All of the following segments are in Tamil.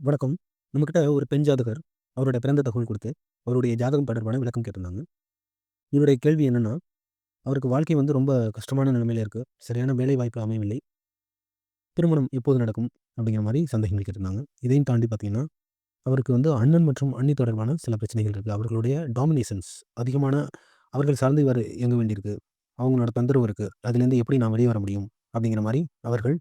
வணக்கம். நம்மக்கிட்ட ஒரு பெண் ஜாதகர், அவருடைய பிறந்த தகவல் கொடுத்து அவருடைய ஜாதகம் தொடர்பான விளக்கம் கேட்டிருந்தாங்க. இவருடைய கேள்வி என்னென்னா அவருக்கு வாழ்க்கை வந்து ரொம்ப கஷ்டமான நிலைமையில இருக்குது சரியான வேலை வாய்ப்பு அமையவில்லை. திருமணம் எப்போது நடக்கும்? அப்படிங்கிற மாதிரி சந்தேகங்கள் கேட்டிருந்தாங்க. இதையும் தாண்டி பார்த்தீங்கன்னா, அவருக்கு வந்து அண்ணன் மற்றும் அண்ணி தொடர்பான சில பிரச்சனைகள் இருக்குது அவர்களுடைய டாமினேஷன்ஸ் அதிகமான அவர்கள் சார்ந்து வர இயங்க வேண்டியிருக்கு. அவங்களோட தொந்தரவு இருக்குது அதுலேருந்து எப்படி நான் வெளியே வர முடியும்? அப்படிங்கிற மாதிரி அவர்கள்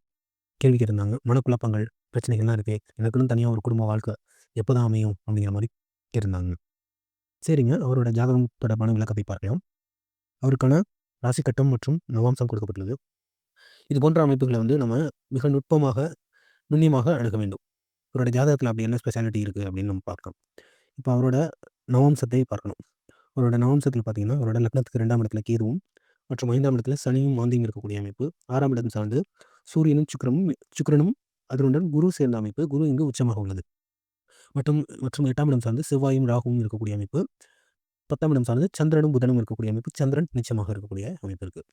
கேள்வி கேட்டிருந்தாங்க. மனக்குழப்பங்கள், பிரச்சனைகள்லாம் இருக்குது எனக்குன்னு தனியாக ஒரு குடும்ப வாழ்க்கை எப்போ தான் அமையும்? அப்படிங்கிற மாதிரி கேட்டிருந்தாங்க. சரிங்க. அவரோட ஜாதகம் தொடர்பான விளக்கத்தை பார்க்கலாம். அவருக்கான ராசி கட்டம் மற்றும் நவாம்சம் கொடுக்கப்பட்டுள்ளது. இது போன்ற அமைப்புகளை வந்து நம்ம மிக நுட்பமாக, நுண்ணியமாக அணுக வேண்டும். இவருடைய ஜாதகத்தில் அப்படி என்ன ஸ்பெஷாலிட்டி இருக்குது அப்படின்னு நம்ம பார்க்கலாம். இப்போ அவரோட நவாம்சத்தை பார்க்கணும். அவரோட நவாம்சத்தில் பார்த்தீங்கன்னா, அவரோட லக்னத்துக்கு ரெண்டாம் இடத்துல கேதுவும் மற்றும் ஐந்தாம் இடத்துல சனியும், மாந்தியும் இருக்கக்கூடிய அமைப்பு. ஆறாம் இடம் சார்ந்து சூரியனும், சுக்கரமும் சுக்கிரனும் அதனுடன் குரு சேர்ந்த அமைப்பு. குரு இங்கு உச்சமாக உள்ளது. மற்றும் மற்றும் எட்டாம் இடம் சார்ந்து செவ்வாயும், ராகுவும் இருக்கக்கூடிய அமைப்பு. 10ஆம் இடம் சார்ந்து சந்திரனும், புதனும் இருக்கக்கூடிய அமைப்பு. சந்திரன் நிச்சயமாக இருக்கக்கூடிய அமைப்பு இருக்கு.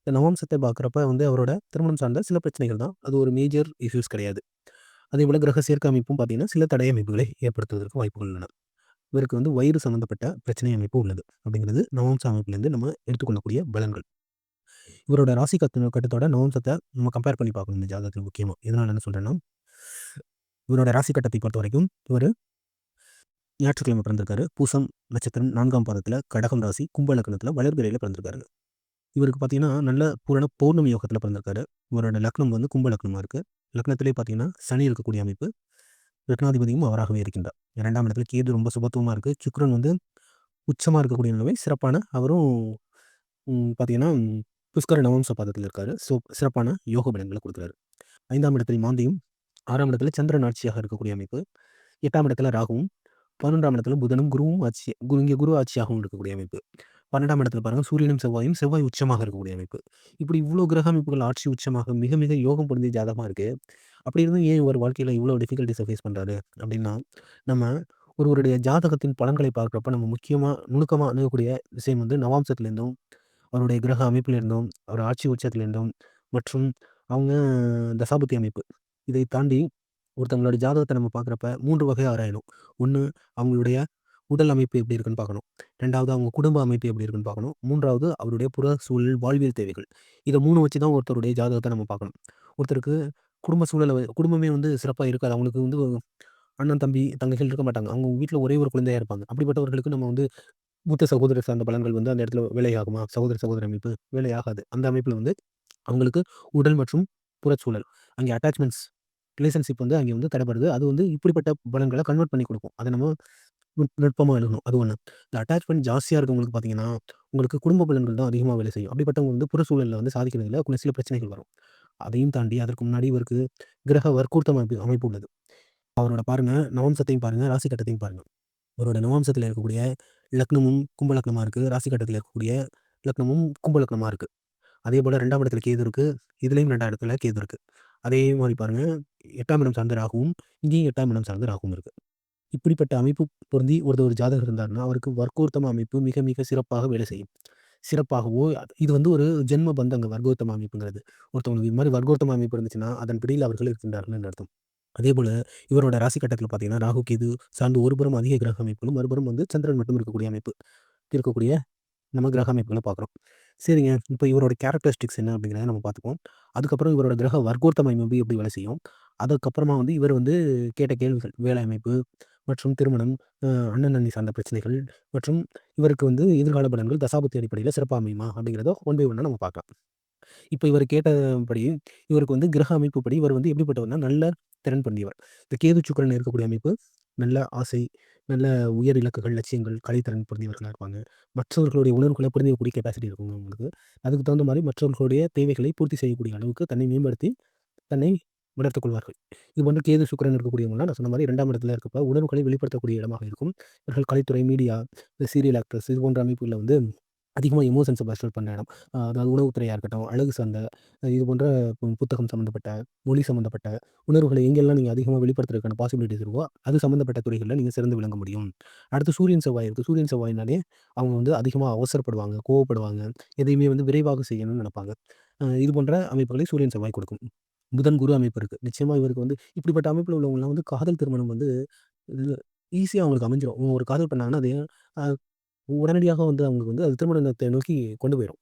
இந்த நவம்சத்தை பார்க்குறப்ப வந்து அவரோட திருமணம் சார்ந்த சில பிரச்சனைகள் தான். அது ஒரு மேஜர் இஷ்யூஸ் கிடையாது. அதே போல் கிரக சேர்க்கை அமைப்பும் பார்த்தீங்கன்னா, சில தடை அமைப்புகளை ஏற்படுத்துவதற்கு வாய்ப்புகள் உள்ளன. இவருக்கு வந்து வயிறு சம்மந்தப்பட்ட பிரச்சனை அமைப்பு உள்ளது. அப்படிங்கிறது நவம்ச அமைப்புலேருந்து நம்ம எடுத்துக்கொள்ளக்கூடிய பலன்கள். இவரோட ராசி கத்து கட்டத்தோட நவாம்சத்தை நம்ம கம்பேர் பண்ணி பார்க்கணும் இந்த ஜாதகத்தில் முக்கியமாக இதனால் என்ன சொல்கிறேன்னா இவரோட ராசி கட்டத்தை பொறுத்த வரைக்கும் இவர் ஞாயிற்றுக்கிழமை பிறந்திருக்காரு. பூசம் நட்சத்திரம் நான்காம் பாதத்தில் கடகம் ராசி, கும்ப லக்னத்தில வளர்பிறையில பிறந்திருக்காரு. இவருக்கு பார்த்தீங்கன்னா, நல்ல பூரண பௌர்ணமி யோகத்தில் பிறந்திருக்காரு. இவரோட லக்னம் வந்து கும்ப இருக்குது லக்னத்திலே பார்த்தீங்கன்னா, சனி இருக்கக்கூடிய அமைப்பு. லக்னாதிபதியும் அவராகவே இருக்கின்றார். இரண்டாம் இடத்துல கேது ரொம்ப சுபத்துவமாக இருக்குது சுக்ரன் வந்து உச்சமாக இருக்கக்கூடிய நிலைமை. சிறப்பான அவரும் பார்த்தீங்கன்னா, புஷ்கர நவம்ச பாதத்தில் இருக்காரு. ஸோ சிறப்பான யோக பலன்களை கொடுக்குறாரு ஐந்தாம் இடத்தில் மாந்தியும், ஆறாம் இடத்துல சந்திரன் ஆட்சியாக இருக்கக்கூடிய அமைப்பு. எட்டாம் இடத்துல ராகுவும், 11ஆம் இடத்துல புதனும், குருவும் ஆட்சி குரு இங்கே குரு ஆட்சியாகவும் இருக்கக்கூடிய அமைப்பு. 12ஆம் இடத்துல பாருங்க சூரியனும், செவ்வாயும் செவ்வாய் உச்சமாக இருக்கக்கூடிய அமைப்பு. இப்படி இவ்வளோ கிரக அமைப்புகள் ஆட்சி உச்சமாக மிக மிக யோகம் பொருந்திய ஜாதகமாக இருக்குது அப்படி இருந்தும் ஏன் ஒரு வாழ்க்கையில் இவ்வளோ டிஃபிகல்ட்டிஸை ஃபேஸ் பண்ணுறாரு அப்படின்னா, நம்ம ஒருவருடைய ஜாதகத்தின் பலன்களை பார்க்குறப்ப நம்ம முக்கியமாக நுணுக்கமாக அணுகக்கூடிய விஷயம் வந்து நவாம்சத்துலேருந்தும் அவருடைய கிரக அமைப்பிலிருந்தும், அவர் ஆட்சி உச்சத்திலிருந்தும் மற்றும் அவங்க தசாபுத்தி அமைப்பு. இதை தாண்டி ஒருத்தவங்களோட ஜாதகத்தை நம்ம பார்க்குறப்ப மூன்று வகை ஆராயணும். ஒன்று அவங்களுடைய உடல் அமைப்பு எப்படி இருக்குன்னு பார்க்கணும். ரெண்டாவது அவங்க குடும்ப அமைப்பு எப்படி இருக்குன்னு பார்க்கணும். மூன்றாவது அவருடைய புற சூழல், வாழ்வியல் தேவைகள். இதை மூணு வச்சு தான் ஒருத்தருடைய ஜாதகத்தை நம்ம பார்க்கணும். ஒருத்தருக்கு குடும்ப சூழலை குடும்பமே வந்து சிறப்பாக இருக்காது. அவங்களுக்கு வந்து அண்ணன், தம்பி, தங்கைகள் இருக்க மாட்டாங்க. அவங்க வீட்டில் ஒரே ஒரு குழந்தையாக இருப்பாங்க. அப்படிப்பட்டவர்களுக்கு நம்ம வந்து மூத்த சகோதரர் சார்ந்த பலன்கள் வந்து அந்த இடத்துல வேலையாகுமா? சகோதர, சகோதர அமைப்பு வேலையாகாது. அந்த அமைப்பில் வந்து அவங்களுக்கு உடல் மற்றும் புறச்சூழல் அங்கே அட்டாச்மெண்ட்ஸ் ரிலேஷன்ஷிப் வந்து அங்கே வந்து தடைபடுது. அது வந்து இப்படிப்பட்ட பலன்களை கன்வெர்ட் பண்ணி கொடுக்கும் அதை நம்ம நுட் எழுதணும் அது ஒன்று இந்த அட்டாச்மெண்ட் ஜாஸ்தியாக இருக்கவங்களுக்கு பார்த்தீங்கன்னா, உங்களுக்கு குடும்ப பலன்கள் தான் அதிகமாக வேலை செய்யும். அப்படிப்பட்டவங்க வந்து புற சூழலில் வந்து சாதிக்கிறதுல கொஞ்சம் சில பிரச்சனைகள் வரும். அதையும் தாண்டி அதற்கு முன்னாடி இவருக்கு கிரக வர்க்கூர்த்த அமைப்பு அமைப்பு உள்ளது. அவரோட பாருங்கள் நவம்சத்தையும் பாருங்கள் ராசி கட்டத்தையும் பாருங்கள் அவரோட நவம்சத்தில் இருக்கக்கூடிய லக்னமும் கும்ப இருக்குது ராசி கட்டத்தில் இருக்கக்கூடிய லக்னமும் கும்ப லக்னமா இருக்கு. அதேபோல 2ஆம் இடத்துல கேது இருக்குது இதுலேயும் ரெண்டாம் இடத்துல கேது இருக்குது அதே மாதிரி பாருங்கள் எட்டாம் இடம் சார்ந்த ராகுவும், இங்கேயும் எட்டாம் இடம் சார்ந்த ராகுவும் இருக்குது இப்படிப்பட்ட அமைப்பு பொருந்தி ஒருத்தர் ஒரு ஜாதகர் இருந்தார்னா அவருக்கு வர்க்கோர்த்தம அமைப்பு மிக மிக சிறப்பாக வேலை செய்யும். சிறப்பாகவோ இது வந்து ஒரு ஜென்ம பந்தங்க வர்க்கோத்தம அமைப்புங்கிறது. ஒருத்தவங்களுக்கு இது மாதிரி வர்க்கோத்தம அமைப்பு இருந்துச்சுன்னா, அதன் பிடியில் அவர்கள் இருக்கின்றார்கள் அர்த்தம். அதேபோல இவரோட ராசி கட்டத்தில் பார்த்தீங்கன்னா, ராகு, கேது சார்ந்து ஒருபுறம் அதிக கிரக அமைப்புகளும், மறுபுறம் வந்து சந்திரன் மட்டும் இருக்கக்கூடிய அமைப்பு. இருக்கக்கூடிய நம்ம கிரக அமைப்புகளை பார்க்குறோம். சரிங்க. இப்போ இவரோட கேரக்டரிஸ்டிக்ஸ் என்ன அப்படிங்கிறத நம்ம பார்த்துக்குவோம். அதுக்கப்புறம் இவரோட கிரக வர்க்கோத்தம அமைப்பு எப்படி வேலை செய்யும்? அதுக்கப்புறமா வந்து இவர் வந்து கேட்ட கேள்விகள், வேலை அமைப்பு மற்றும் திருமணம், அண்ணன், அண்ணி சார்ந்த பிரச்சனைகள் மற்றும் இவருக்கு வந்து எதிர்கால பலன்கள் தசாபத்தி அடிப்படையில் சிறப்பாக அமையுமா? அப்படிங்கிறத ஒன் பை ஒன்னாக நம்ம பார்க்கலாம். இப்போ இவர் கேட்டபடி இவருக்கு வந்து கிரக அமைப்புப்படி இவர் வந்து எப்படிப்பட்டவர்னா, நல்ல திறன் பண்ணியவர் இந்த கேது, சுக்கரன் இருக்கக்கூடிய அமைப்பு நல்ல ஆசை, நல்ல உயர் இலக்குகள், லட்சியங்கள், கலைத்திறன் பொருந்தியவர்களா இருப்பாங்க. மற்றவர்களுடைய உணர்வுகளை புரிந்துக்கூடிய கெப்பாசிட்டி இருக்கும் அவங்களுக்கு. அதுக்கு தகுந்த மாதிரி மற்றவர்களுடைய தேவைகளை பூர்த்தி செய்யக்கூடிய அளவுக்கு தன்னை மேம்படுத்தி, தன்னை வளர்த்துக் கொள்வார்கள். இது போன்று கேது, சுக்கரன் இருக்கக்கூடியவங்களாம் நான் சொன்ன மாதிரி இரண்டாம் இடத்துல இருக்கப்ப உணர்வுகளை வெளிப்படுத்தக்கூடிய இடமாக இருக்கும். இவர்கள் கலைத்துறை, மீடியா, இந்த சீரியல் ஆக்டர்ஸ் இது போன்ற அமைப்புகளில் வந்து அதிகமாக எமோஷன்ஸை பஸ்டர் பண்ண இடம். அதாவது உணவுத்துறையாக இருக்கட்டும், அழகு சார்ந்த இது போன்ற புத்தகம் சம்மந்தப்பட்ட, மொழி சம்மந்தப்பட்ட உணர்வுகளை எங்கெல்லாம் நீங்கள் அதிகமாக வெளிப்படுத்துறதுக்கான பாசிபிலிட்டிஸ் இருக்கோ, அது சம்மந்தப்பட்ட துறைகளில் நீங்கள் சிறந்து விளங்க முடியும். அடுத்து சூரியன், செவ்வாய் இருக்குது சூரியன், செவ்வாய்னாலே அவங்க வந்து அதிகமாக அவசரப்படுவாங்க, கோவப்படுவாங்க. எதையுமே வந்து விரைவாக செய்யணும்னு நினைப்பாங்க இது போன்ற அமைப்புகளை சூரியன், செவ்வாய் கொடுக்கும். புதன் குரு அமைப்பு இருக்குது நிச்சயமாக இவருக்கு வந்து இப்படிப்பட்ட அமைப்பில் உள்ளவங்களாம் வந்து காதல் திருமணம் வந்து ஈஸியாக அவங்களுக்கு அமைஞ்சிடும் ஒரு காதல் பண்ணாங்கன்னா அது உடனடியாக வந்து அவங்களுக்கு வந்து அது திருமணத்தை நோக்கி கொண்டு போயிடும்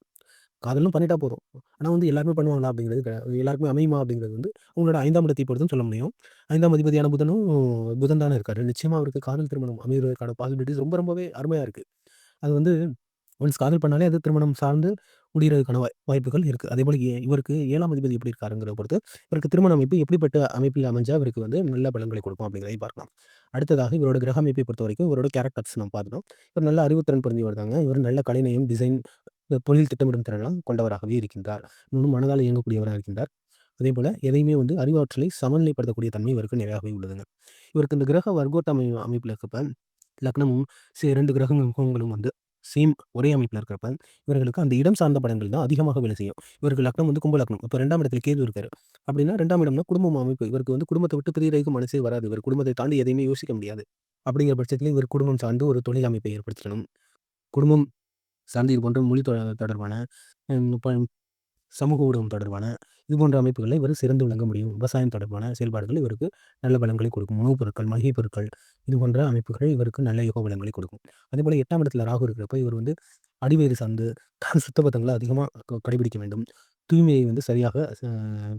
காதலும் பண்ணிட்டா போதும். ஆனால் வந்து எல்லாருமே பண்ணுவாங்களா அப்படிங்கிறது எல்லாருக்குமே அமையுமா அப்படிங்கிறது வந்து அவங்களோட ஐந்தாம் இடத்தை பொறுத்தும் சொல்ல முடியும். ஐந்தாம் அதிபதியான புதனும் புதன் தானே இருக்காரு. நிச்சயமாக அவருக்கு காதல் திருமணம் அமைவதற்கான பாசிபிலிட்டிஸ் ரொம்ப ரொம்பவே அருமையாக இருக்குது அது வந்து ஒன்ஸ் காதல் பண்ணாலே அது திருமணம் சார்ந்து முடிகிறதுக்கான வாய் வாய்ப்புகள் இருக்குது அதே போல் இவருக்கு ஏழாம் அதிபதி எப்படி இருக்காருங்கிறத பொறுத்து இவருக்கு திருமண அமைப்பு எப்படிப்பட்ட அமைப்பில் அமைஞ்சால் இவருக்கு வந்து நல்ல பலன்களை கொடுக்கும் அப்படிங்கிறதை பார்க்கலாம். அடுத்ததாக இவரோட கிரக அமைப்பை பொறுத்த வரைக்கும் இவரோட கேரக்டர்ஸ் நம்ம பார்த்தோம் இவர் நல்ல அறிவுத்திறன் புரிஞ்சு வருதாங்க இவர் நல்ல கலைநயம் டிசைன் தொழில் திட்டமிடும் திறனெல்லாம் கொண்டவராகவே இருக்கின்றார். இன்னும் மனதால் இயங்கக்கூடியவராக இருக்கின்றார். அதே போல் எதையுமே வந்து அறிவாற்றலை சமநிலைப்படுத்தக்கூடிய தன்மை இவருக்கு நிறையாகவே உள்ளதுங்க. இவருக்கு இந்த கிரக வர்க்கோட்ட அமை அமைப்பில் இருக்கப்ப லக்னமும் இரண்டு கிரகங்களும் வந்து சேம் ஒரே அமைப்பில் இருக்கிறப்ப இவர்களுக்கு அந்த இடம் சார்ந்த படங்கள் தான் அதிகமாக வேலை செய்யும். இவருக்கு லக்னம் வந்து கும்ப லக்னம். இப்போ ரெண்டாம் இடத்துல கேது இருக்காரு. அப்படின்னா ரெண்டாம் இடம்னா குடும்பம் அமைப்பு. இவருக்கு வந்து குடும்பத்தை விட்டு பிரியரைக்கும் மனசே வராது. இவர் குடும்பத்தை தாண்டி எதையுமே யோசிக்க முடியாது. அப்படிங்கிற பட்சத்தில் இவர் குடும்பம் சார்ந்து ஒரு தொழில் அமைப்பை ஏற்படுத்தணும். குடும்பம் சார்ந்து இது போன்ற மொழி தொடர்பான சமூக ஊடகம் தொடர்பான இது போன்ற அமைப்புகளில் இவர் சிறந்து விளங்க முடியும். விவசாயம் தொடர்பான செயல்பாடுகள் இவருக்கு நல்ல பலன்களை கொடுக்கும். உணவுப் பொருட்கள் மளிகை பொருட்கள் இது போன்ற அமைப்புகள் இவருக்கு நல்ல யோக பலன்களை கொடுக்கும். அதே போல் எட்டாம் இடத்துல ராகு இருக்கிறப்ப இவர் வந்து அடிவயிறு சார்ந்து சுத்தபத்தங்களை அதிகமாக கடைபிடிக்க வேண்டும். தூய்மையை வந்து சரியாக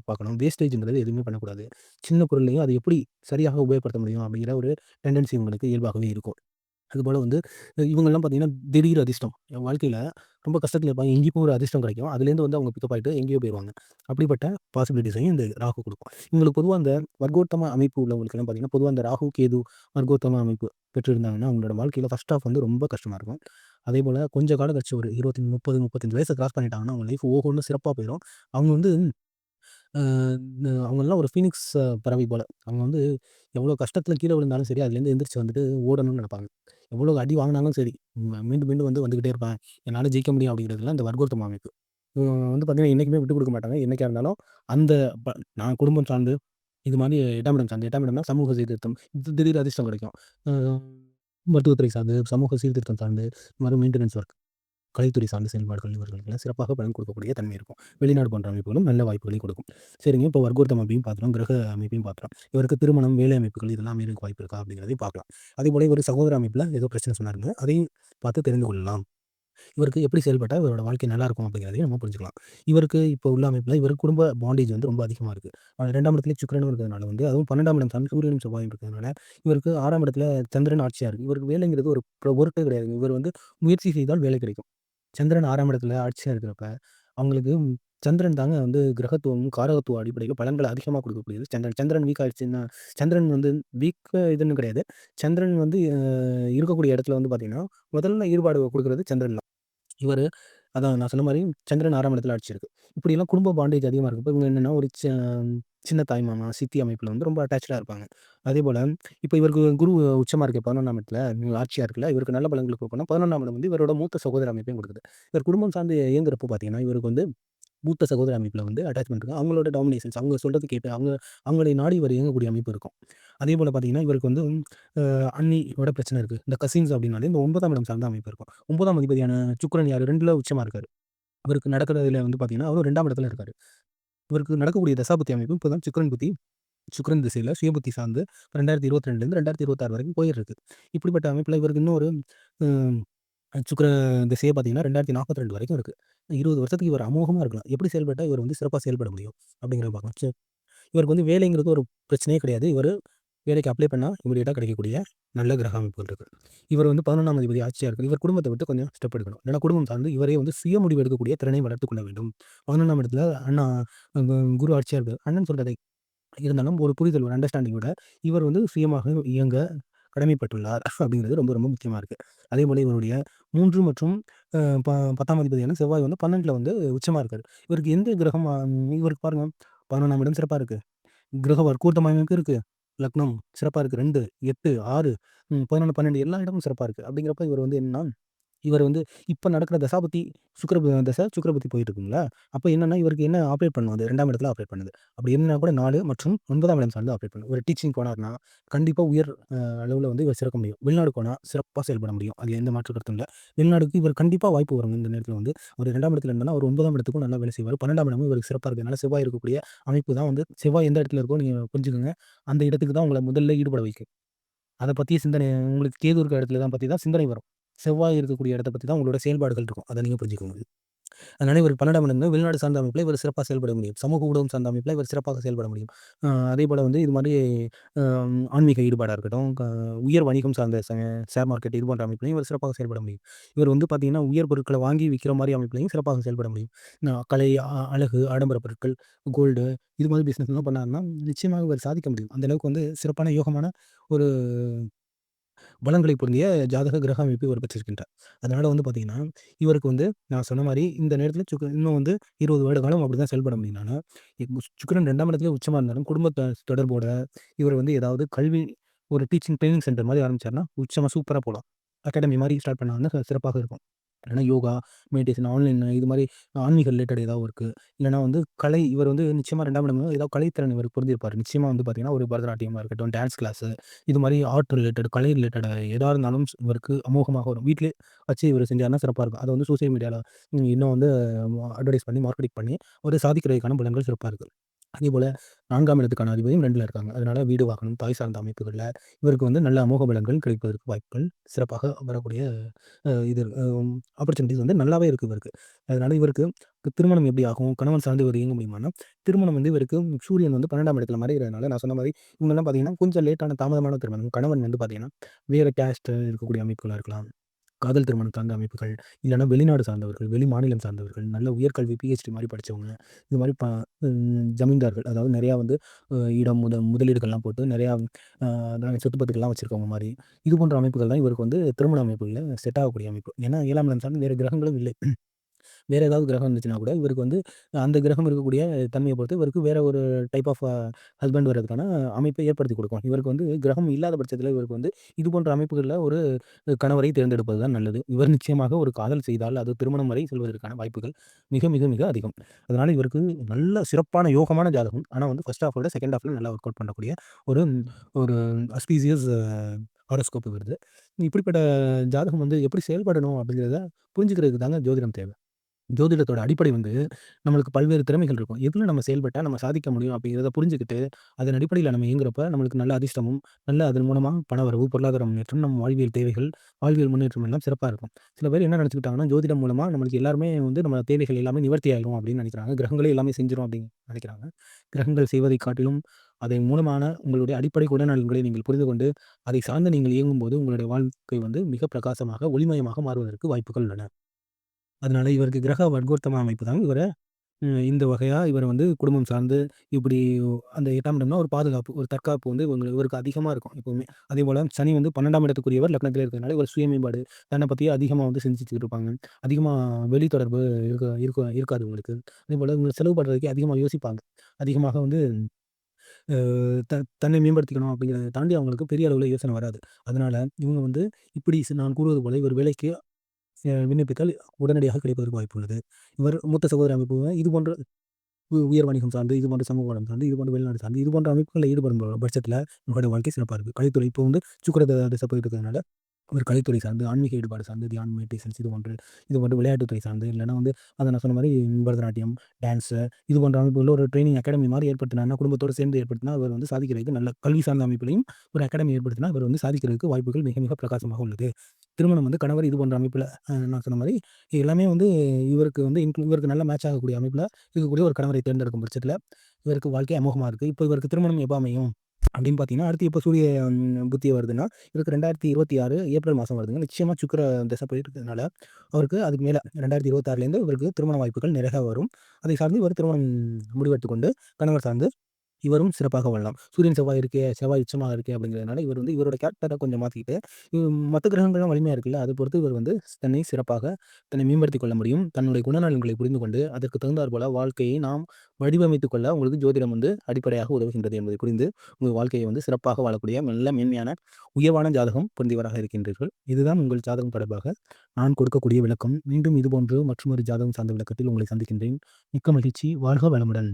பார்க்கணும். வேஸ்டேஜ்ன்றது எதுவுமே பண்ணக்கூடாது. சின்ன பொருளையும் அதை எப்படி சரியாக உபயோகப்படுத்த முடியும் அப்படிங்கிற ஒரு டெண்டன்சி உங்களுக்கு இயல்பாகவே இருக்கும். அதுபோல் வந்து இவங்கெல்லாம் பார்த்தீங்கன்னா திடீர் அதிர்ஷ்டம். என் வாழ்க்கையில் ரொம்ப கஷ்டத்தில் இருப்பாங்க. எங்கேயும் ஒரு அதிர்ஷ்டம் கிடைக்கும். அதுலேருந்து வந்து அவங்க பிக்கப் ஆகிட்டு எங்கேயோ போயிடுவாங்க அப்படிப்பட்ட பாசிபிலிட்டிஸையும் இந்த ராகு கொடுக்கும். இவங்களுக்கு பொதுவாக அந்த வர்க்கோத்தம அமைப்பு உள்ளவங்களுக்குலாம் பார்த்தீங்கன்னா பொதுவாக அந்த ராகு கேது வர்க்கோத்தம அமைப்பு பெற்றிருந்தாங்கன்னா அவங்களோட வாழ்க்கையில் ஃபஸ்ட் ஆஃப் வந்து ரொம்ப கஷ்டமாக இருக்கும். அதே போல் கொஞ்சம் காலம் கழிச்சு ஒரு இருபத்தி முப்பது முப்பத்தஞ்சு வயசை கிராஸ் பண்ணிட்டாங்கன்னா அவங்க லைஃப் ஒவ்வொன்றும் சிறப்பாக போயிடும் அவங்க வந்து அவங்கெல்லாம் ஒரு ஃபீனிக்ஸ் பறவை போல். அவங்க வந்து எவ்வளோ கஷ்டத்தில் கீழே விழுந்தாலும் சரி அதுலேருந்து எந்திரிச்சு வந்துட்டு ஓடணும்னு நினைப்பாங்க. எவ்வளோ அடி வாங்கினாலும் சரி மீண்டும் மீண்டும் வந்து வந்துக்கிட்டே இருப்பேன் என்னால் ஜெயிக்க முடியும் அப்படிங்கிறதுலாம் இந்த வர்க்கோத்தம அமைப்பு வந்து பார்த்தீங்கன்னா என்றைக்குமே விட்டு கொடுக்க மாட்டாங்க. என்றைக்கா இருந்தாலும் அந்த ப நான் குடும்பம் சார்ந்து இது மாதிரி இடமிடம் சார்ந்து இடமிடம்னா சமூக சீர்திருத்தம் திடீர் அதிர்ஷ்டம் கிடைக்கும். மருத்துவத்துறை சார்ந்து சமூக சீர்திருத்தம் சார்ந்து இது மாதிரி மெயின்டெனன்ஸ் ஒர்க் கலைத்துறை சார்ந்த செயல்பாடுகள் இவர்களுக்கு சிறப்பாக பலன் கொடுக்கக்கூடிய தன்மை இருக்கும். வெளிநாடு போன்ற அமைப்புகளும் நல்ல வாய்ப்புகளை கொடுக்கும். சரிங்க இப்போ வர்க்கோர்த்தம் அமைப்பையும் பார்த்துறோம் கிரக அமைப்பையும் பார்த்துறோம். இவருக்கு திருமணம் வேலை அமைப்புகள் இதெல்லாம் அமைக்க வாய்ப்பு இருக்கா அப்படிங்கிறதையும் பார்க்கலாம். அதே போல இவர் சகோதர அமைப்பில் ஏதோ பிரச்சனை சொன்னாருங்க அதையும் பார்த்து தெரிந்து கொள்ளலாம். இவருக்கு எப்படி செயல்பட்டால் இவரோட வாழ்க்கை நல்லா இருக்கும் அப்படிங்கிறதையும் நம்ம புரிஞ்சுக்கலாம். இவருக்கு இப்போ உள்ள அமைப்பில் இவர் குடும்ப பாண்டேஜ் வந்து ரொம்ப அதிகமாக இருக்குது ரெண்டாம் இடத்துல சுக்கரனும் இருக்கிறதுனால வந்து அதுவும் பன்னெண்டாம் இடம் தான் சூரியனும் செவ்வாயும் இருக்கிறதுனால இவருக்கு ஆறாம் இடத்துல சந்திரன் ஆட்சியாக இருக்குது இவருக்கு வேலைங்கிறது ஒரு பொருட்டே கிடையாது. இவர் வந்து முயற்சி செய்தால் வேலை கிடைக்கும். சந்திரன் ஆறாம் இடத்துல ஆட்சியாக இருக்கிறப்ப அவங்களுக்கு சந்திரன் தாங்க வந்து கிரகத்துவம் காரகத்துவ அடிப்படையில் பலன்களை அதிகமாக கொடுக்கக்கூடியது. சந்திரன் சந்திரன் வீக் ஆயிடுச்சுன்னா சந்திரன் வந்து வீக் இதுன்னு கிடையாது. சந்திரன் வந்து இருக்கக்கூடிய இடத்துல வந்து பார்த்தீங்கன்னா முதல்ல ஈடுபாடு கொடுக்குறது சந்திரன் தான். இவர் அதான் நான் சொன்ன மாதிரி சந்திரன் ஆறாம் இடத்துல ஆட்சி இருக்குது இப்படியெல்லாம் குடும்ப பாண்டேஜ் அதிகமாக இருக்கப்போ இப்போ இவங்க என்னென்னா ஒரு சின்ன தாய் மாமா சித்தி அமைப்பில் வந்து ரொம்ப அட்டாச்சாக இருப்பாங்க. அதே போல் இப்போ இவருக்கு குரு உச்சமாக இருக்க பதினொன்றாம் இடத்துல ஆட்சியாக இருக்குல்ல இவருக்கு நல்ல பலன்கள் கொடுக்கணும் பதினொன்றாம் இடம் வந்து இவரோட மூத்த சகோதர அமைப்பையும் கொடுக்குது. இவர் குடும்பம் சார்ந்து இயங்குறப்போ பார்த்தீங்கன்னா இவருக்கு வந்து மூத்த சகோதர அமைப்பில் வந்து அட்டாச்மெண்ட் இருக்கும் அவங்களோட டாமினேஷன்ஸ் அவங்க சொல்கிறது கேட்டு அவங்க அவங்களை நாடி இவர் இயங்கக்கூடிய அமைப்பு இருக்கும். அதே போல் பார்த்தீங்கன்னா இவருக்கு வந்து அன்னியோட பிரச்சனை இருக்குது இந்த கசின்ஸ் அப்படின்னாலே இந்த ஒன்பதாம் இடம் சார்ந்த அமைப்பு இருக்கும். ஒன்பதாம் அதிபதியான சுக்கரன் யார்? ரெண்டில் உச்சமாக இருக்கார். அவருக்கு நடக்கிறதுல வந்து பார்த்தீங்கன்னா அவரும் ரெண்டாம் இடத்துல இருக்கார். இவருக்கு நடக்கக்கூடிய தசாபுத்தி அமைப்பு இப்போ தான் சுக்கரன் புத்தி சுக்கரன் திசையில் சுயபுத்தி சார்ந்து ரெண்டாயிரத்தி இருபத்தி ரெண்டுலேருந்து ரெண்டாயிரத்தி இருபத்தாறு வரைக்கும் போயிருக்கு இப்படிப்பட்ட அமைப்பில் இவருக்கு இன்னொரு சுக்கர திசையை பார்த்தீங்கன்னா ரெண்டாயிரத்தி நாற்பத்தி ரெண்டு வரைக்கும் இருக்குது இருபது வருஷத்துக்கு இவர் அமோகமாக இருக்கலாம். எப்படி செயல்பட்டால் இவர் வந்து சிறப்பாக செயல்பட முடியும் அப்படிங்கிறத பார்க்கலாம். இவருக்கு வந்து வேலைங்கிறது ஒரு பிரச்சனையே கிடையாது. இவர் வேலைக்கு அப்ளை பண்ணால் இமீடியட்டாக கிடைக்கக்கூடிய நல்ல கிரக அமைப்புகள் இருக்குது இவர் வந்து பதினொன்றாம் அதிபதி ஆட்சியாக இருக்குது இவர் குடும்பத்தை விட்டு கொஞ்சம் ஸ்டெப் எடுக்கணும். ஏன்னா குடும்பம் சார்ந்து இவரே வந்து சுய முடிவு எடுக்கக்கூடிய திறனை வளர்த்து கொள்ள வேண்டும். பதினொன்றாம் இடத்துல அண்ணா குரு ஆட்சியாக இருக்கு. அண்ணன் சொல்கிறதை இருந்தாலும் ஒரு புரிதல் ஒரு அண்டர்ஸ்டாண்டிங்கோட இவர் வந்து சுயமாக இயங்க கடமைப்பட்டுள்ளார் அப்படிங்கிறது ரொம்ப ரொம்ப முக்கியமாக இருக்குது அதே போல் இவருடைய மூன்று மற்றும் ப பத்தாம் அதிபதியான செவ்வாய் வந்து பன்னெண்டில் வந்து உச்சமாக இருக்கார். இவருக்கு எந்த கிரகம் இவருக்கு பாருங்கள் பதினொன்றாம் இடம் சிறப்பாக இருக்குது கிரக வர்க்கூர்த்தம் அமைப்பு இருக்குது லக்னம் சிறப்பாக இருக்குது ரெண்டு எட்டு ஆறு பதினொன்று பன்னெண்டு எல்லா இடமும் சிறப்பாக இருக்குது அப்படிங்கிறப்ப இவர் வந்து என்னன்னா இவர் வந்து இப்போ நடக்கிற தசாபதி சுக்கர தசை சுக்கரபதி போயிட்டு இருக்குங்களா அப்போ என்னன்னா இவருக்கு என்ன ஆப்ரேட் பண்ணும்? அது ரெண்டாம் இடத்துல ஆப்ரேட் பண்ணுது. அப்படி இருந்தால் கூட நாலு மற்றும் ஒன்பதாம் இடம் சார்ந்து ஆப்ரேட் பண்ணும். ஒரு டீச்சிங் போனார்னா கண்டிப்பாக உயர் அளவில் வந்து இவர் சிறக்க முடியும். வெளிநாடு போனால் சிறப்பாக செயல்பட முடியும். அது எந்த மாற்று கருத்தும் இல்லை. வெளிநாடுக்கு இவர் கண்டிப்பாக வாய்ப்பு வரும். இந்த நேரத்தில் வந்து ஒரு ரெண்டாம் இடத்துல இருந்தால் ஒரு ஒன்பதாம் இடத்துக்கும் நல்லா வேலை செய்வார். பன்னெண்டாம் இடமும் இவருக்கு சிறப்பாக இருக்கிறதுனால செவ்வாய் இருக்கக்கூடிய அமைப்பு தான் வந்து செவ்வாய் எந்த இடத்துல இருக்கோ நீங்கள் புரிஞ்சுக்கோங்க. அந்த இடத்துக்கு தான் உங்களை முதல்ல ஈடுபட வைக்கும். அதை பற்றிய சிந்தனை உங்களுக்கு கேது இருக்கிற இடத்துல தான் பற்றி தான் சிந்தனை வரும். செவ்வாய் இருக்கக்கூடிய இடத்த பற்றி தான் உங்களோட செயல்பாடுகள் இருக்கும். அதை நீங்கள் புரிஞ்சுக்கோங்க. அதனால இவர் பன்னெண்டாம் இடம் வெளிநாடு சார்ந்த அமைப்பில் இவர் சிறப்பாக செயல்பட முடியும். சமூக ஊடகம் சார்ந்த அமைப்பில் இவர் சிறப்பாக செயல்பட முடியும். அதே போல் வந்து இது மாதிரி ஆன்மீக ஈடுபாடாக இருக்கட்டும் உயர் வணிகம் சார்ந்த ஷேர் மார்க்கெட் இது போன்ற அமைப்புலையும் இவர் சிறப்பாக செயல்பட முடியும். இவர் வந்து பார்த்திங்கன்னா உயர் பொருட்களை வாங்கி விற்கிற மாதிரி அமைப்புலையும் சிறப்பாக செயல்பட முடியும். கலை அழகு ஆடம்பர பொருட்கள் கோல்டு இது மாதிரி பிஸ்னஸ்லாம் பண்ணாருன்னா நிச்சயமாக இவர் சாதிக்க முடியும். அந்த அளவுக்கு வந்து சிறப்பான யோகமான ஒரு பலங்களை பொருந்திய ஜாதக கிரக அமைப்பு இவர் பெற்றிருக்கின்றார். அதனால் வந்து பார்த்திங்கன்னா இவருக்கு வந்து நான் சொன்ன மாதிரி இந்த நேரத்தில் சுக்க இன்னும் வந்து இருபது வருட காலம் அப்படி தான் செயல்பட முடியும்னா சுக்கரன் ரெண்டாம் இடத்துல உச்சமாக இருந்தாலும் குடும்ப தொடர்போட இவர் வந்து ஏதாவது கல்வி ஒரு டீச்சிங் ட்ரைனிங் சென்டர் மாதிரி ஆரம்பிச்சார்னா உச்சமாக சூப்பராக போகலாம் அகாடமி மாதிரி ஸ்டார்ட் பண்ணாங்கன்னா சிறப்பாக இருக்கும். இல்லைனா யோகா மெடிடேஷன் ஆன்லைன் இது மாதிரி ஆன்மீக ரிலேட்டட் ஏதாவது இருக்குது இல்லைனா வந்து கலை இவர் வந்து நிச்சயமாக ரெண்டாம் இடம் ஏதாவது கலைத்திறன் இவர் புரிஞ்சிருப்பார். நிச்சயமாக வந்து பார்த்தீங்கன்னா ஒரு பரதநாட்டியமாக இருக்கட்டும் டான்ஸ் கிளாஸு இது மாதிரி ஆர்ட் ரிலேட்டட் கலை ரிலேட்டட் எதாக இருந்தாலும் இவருக்கு அமோகமாக வரும். வீட்டிலே வச்சு இவர் செஞ்சார்னா சிறப்பாக இருக்கும். அதை வந்து சோசியல் மீடியாவில் இன்னும் வந்து அட்வர்டைஸ் பண்ணி மார்க்கெட்டிங் பண்ணி ஒரு சாதிக்கிறதுக்கான பலன்கள் சிறப்பாக இருக்குது அதேபோல் நான்காம் இடத்துக்கான அதிபதியும் ரெண்டில் இருக்காங்க. அதனால் வீடு வாகனம் தாய் சார்ந்த அமைப்புகளில் இவருக்கு வந்து நல்ல அமோக பலன்கள் கிடைப்பதற்கு வாய்ப்புகள் சிறப்பாக வரக்கூடிய இது ஆப்பர்ச்சுனிட்டிஸ் வந்து நல்லாவே இருக்குது இவருக்கு. அதனால் இவருக்கு திருமணம் எப்படி ஆகும் கணவன் சார்ந்து இவர் இயங்க முடியுமானா திருமணம் வந்து இவருக்கு சூரியன் வந்து பன்னெண்டாம் இடத்துல மறைகிறதுனால நான் சொன்ன மாதிரி இவங்கெல்லாம் பார்த்தீங்கன்னா கொஞ்சம் லேட்டான தாமதமான திருமணம். கணவன் வந்து பார்த்தீங்கன்னா வேறு கேஸ்ட் இருக்கக்கூடிய அமைப்புகளாக இருக்கலாம். காதல் திருமணம் சார்ந்த அமைப்புகள் இல்லைனா வெளிநாடு சார்ந்தவர்கள் வெளி மாநிலம் சார்ந்தவர்கள் நல்ல உயர்கல்வி பிஹெச்டி மாதிரி படித்தவங்க இது மாதிரி ப ஜமீன்தார்கள் அதாவது நிறையா வந்து இடம் முத முதலீடுகள்லாம் போட்டு நிறையா சொத்து பத்துக்கள்லாம் வச்சுருக்கவங்க மாதிரி. இது போன்ற அமைப்புகள் தான் இவருக்கு வந்து திருமண அமைப்புகளில் செட் ஆகக்கூடிய அமைப்பு. ஏன்னா ஏழாம் இடம் சார்ந்து வேறு கிரகங்களும் இல்லை. வேறு ஏதாவது கிரகம் இருந்துச்சுன்னா கூட இவருக்கு வந்து அந்த கிரகம் இருக்கக்கூடிய தன்மையை பொறுத்து இவருக்கு வேறு ஒரு டைப் ஆஃப் ஹஸ்பண்ட் வர்றதுக்கான அமைப்பை ஏற்படுத்தி கொடுக்கும் இவருக்கு வந்து கிரகம் இல்லாத பட்சத்தில் இவருக்கு வந்து இது போன்ற அமைப்புகளில் ஒரு கணவரை தேர்ந்தெடுப்பது தான் நல்லது. இவர் நிச்சயமாக ஒரு காதல் செய்தால் அது திருமணம் வரை செல்வதற்கான வாய்ப்புகள் மிக மிக மிக அதிகம். அதனால் இவருக்கு நல்ல சிறப்பான யோகமான ஜாதகம். ஆனால் வந்து ஆஃப் அடை செகண்ட் ஹாஃபில் நல்லா ஒர்க் அவுட் பண்ணக்கூடிய ஒரு ஒரு அஸ்பீசியஸ் ஹாரோஸ்கோப் வருது. இப்படிப்பட்ட ஜாதகம் வந்து எப்படி செயல்படணும் அப்படிங்கிறத புரிஞ்சுக்கிறதுக்கு தாங்க ஜோதிடம் தேவை. ஜோதிடத்தோட அடிப்படை வந்து நம்மளுக்கு பல்வேறு திறமைகள் இருக்கும். எதில் நம்ம செயல்பட்டால் நம்ம சாதிக்க முடியும் அப்படிங்கிறத புரிஞ்சுக்கிட்டு அதன் அடிப்படையில் நம்ம இயங்குறப்ப நம்மளுக்கு நல்ல அதிர்ஷ்டமும் நல்ல அதன் மூலமாக பணவரவு பொருளாதார முன்னேற்றம் நம்ம வாழ்வியல் தேவைகள் வாழ்வியல் முன்னேற்றம் எல்லாம் சிறப்பாக இருக்கும். சில பேர் என்ன நினச்சிக்கிட்டாங்கன்னா ஜோதிடம் மூலமாக நம்மளுக்கு எல்லாருமே வந்து நம்ம தேவைகள் எல்லாமே நிவர்த்தி ஆகிடும் அப்படின்னு நினைக்கிறாங்க. கிரகங்களே எல்லாமே செஞ்சிடும் அப்படின்னு நினைக்கிறாங்க. கிரகங்கள் செய்வதை காட்டிலும் அதன் மூலமான உங்களுடைய அடிப்படை குடநலன்களை நீங்கள் புரிந்து கொண்டு அதை சார்ந்து நீங்கள் இயங்கும்போது உங்களுடைய வாழ்க்கை வந்து மிக பிரகாசமாக ஒளிமயமாக மாறுவதற்கு வாய்ப்புகள் உள்ளன. அதனால இவருக்கு கிரக வர்க்கோத்தம அமைப்பு தான் இவரை. இந்த வகையாக இவர் வந்து குடும்பம் சார்ந்து இப்படி அந்த எட்டாம் இடம்னா ஒரு பாதுகாப்பு ஒரு தற்காப்பு வந்து இவங்களுக்கு இவருக்கு அதிகமாக இருக்கும் எப்போவுமே. அதே போல் சனி வந்து பன்னெண்டாம் இடத்துக்குரியவர் லக்னத்தில் இருக்கிறதுனால இவர் சுய மேம்பாடு தன்னை பற்றி அதிகமாக வந்து செஞ்சுட்டு இருப்பாங்க. அதிகமாக வெளி தொடர்பு இருக்க இருக்க இருக்காது உங்களுக்கு. அதே போல் இவங்க செலவு பண்ணுறதுக்கே அதிகமாக யோசிப்பாங்க. அதிகமாக வந்து த தன்னை மேம்படுத்திக்கணும் அப்படிங்கிறத தாண்டி அவங்களுக்கு பெரிய அளவில் யோசனை வராது. அதனால் இவங்க வந்து இப்படி நான் கூறுவது போல் இவர் வேலைக்கு விண்ணப்பித்தால் உடனடியாக கிடைப்பதற்கு வாய்ப்பு உள்ளது. இவர் மூத்த சகோதர அமைப்பு இது போன்ற உயர் வணிகம் சார்ந்து இது போன்ற சமூக வளம் சார்ந்து இது போன்ற வெளிநாடு சார்ந்து இது போன்ற அமைப்புகளில் ஈடுபடும் பட்சத்தில் உங்களுடைய வாழ்க்கை சிறப்பாக இருக்குது கலைத்துறை இப்போ வந்து சுக்கர திசை போயிட்டு இருக்கிறதுனால ஒரு கலைத்துறை சார்ந்து ஆன்மீக ஈடுபாடு சார்ந்து தியான் மெடிடேஷன்ஸ் இது போன்று இது போன்ற விளையாட்டுத்துறை சார்ந்து இல்லைனா வந்து அதை நான் சொன்ன மாதிரி பரதநாட்டியம் டான்ஸு இது போன்ற அமைப்புகளில் ஒரு ட்ரைனிங் அகாடமி மாதிரி ஏற்படுத்தினா குடும்பத்தோடு சேர்ந்து ஏற்படுத்தினா அவர் வந்து சாதிக்கிறதுக்கு நல்ல கல்வி சார்ந்த அமைப்புலையும் ஒரு அகாடமி ஏற்படுத்தினா அவர் வந்து சாதிக்கிறதுக்கு வாய்ப்புகள் மிக மிக பிரகாசமாக உள்ளது. திருமணம் வந்து கணவர் இது போன்ற அமைப்பில் நான் சொன்ன மாதிரி எல்லாமே வந்து இவருக்கு வந்து இன்க்ளூ இவருக்கு நல்ல மேட்ச் ஆகக்கூடிய அமைப்பில் இருக்கக்கூடிய ஒரு கணவரை தேர்ந்தெடுக்கும் பட்சத்தில் இவருக்கு வாழ்க்கை அமோகமாக இருக்குது இப்போ இவருக்கு திருமணம் எப்போ அமையும்? அப்படின்னு பார்த்தீங்கன்னா அடுத்து இப்போ சூரிய புத்தி வருதுன்னா இவருக்கு ரெண்டாயிரத்தி இருபத்தி ஆறு ஏப்ரல் மாதம் வருதுங்க. நிச்சயமாக சுக்கர தசை போயிட்டு இருக்கிறதுனால அவருக்கு அதுக்கு மேலே ரெண்டாயிரத்தி இருபத்தாறுலேருந்து இவருக்கு திருமண வாய்ப்புகள் நிறைய வரும். அதை சார்ந்து இவர் திருமணம் முடிவெடுத்துக்கொண்டு கணவர் சார்ந்து இவரும் சிறப்பாக வாழலாம் சூரியன் செவ்வாய் இருக்கே செவ்வாய் உச்சமாக இருக்கே அப்படிங்கிறதுனால இவர் வந்து இவரோட கேரக்டரை கொஞ்சம் மாற்றிக்கிட்டு மற்ற கிரகங்கள்லாம் வலிமையாக இருக்குல்ல அதை பொறுத்து இவர் வந்து தன்னை சிறப்பாக தன்னை மேம்படுத்திக் கொள்ள முடியும். தன்னுடைய குணநலன்களை புரிந்து கொண்டு அதற்கு தகுந்தாற் போல வாழ்க்கையை நாம் வடிவமைத்துக் கொள்ள உங்களுக்கு ஜோதிடம் வந்து அடிப்படையாக உதவுகின்றது என்பதை புரிந்து உங்கள் வாழ்க்கையை வந்து சிறப்பாக வாழக்கூடிய நல்ல மேன்மையான உயர்வான ஜாதகம் பொருந்தியவராக இருக்கின்றீர்கள். இதுதான் உங்கள் ஜாதகம் தொடர்பாக நான் கொடுக்கக்கூடிய விளக்கம். மீண்டும் இதுபோன்று மற்றும் ஒரு ஜாதகம் சார்ந்த விளக்கத்தில் உங்களை சந்திக்கின்றேன். மிக்க மகிழ்ச்சி. வாழ்க வளமுடன்.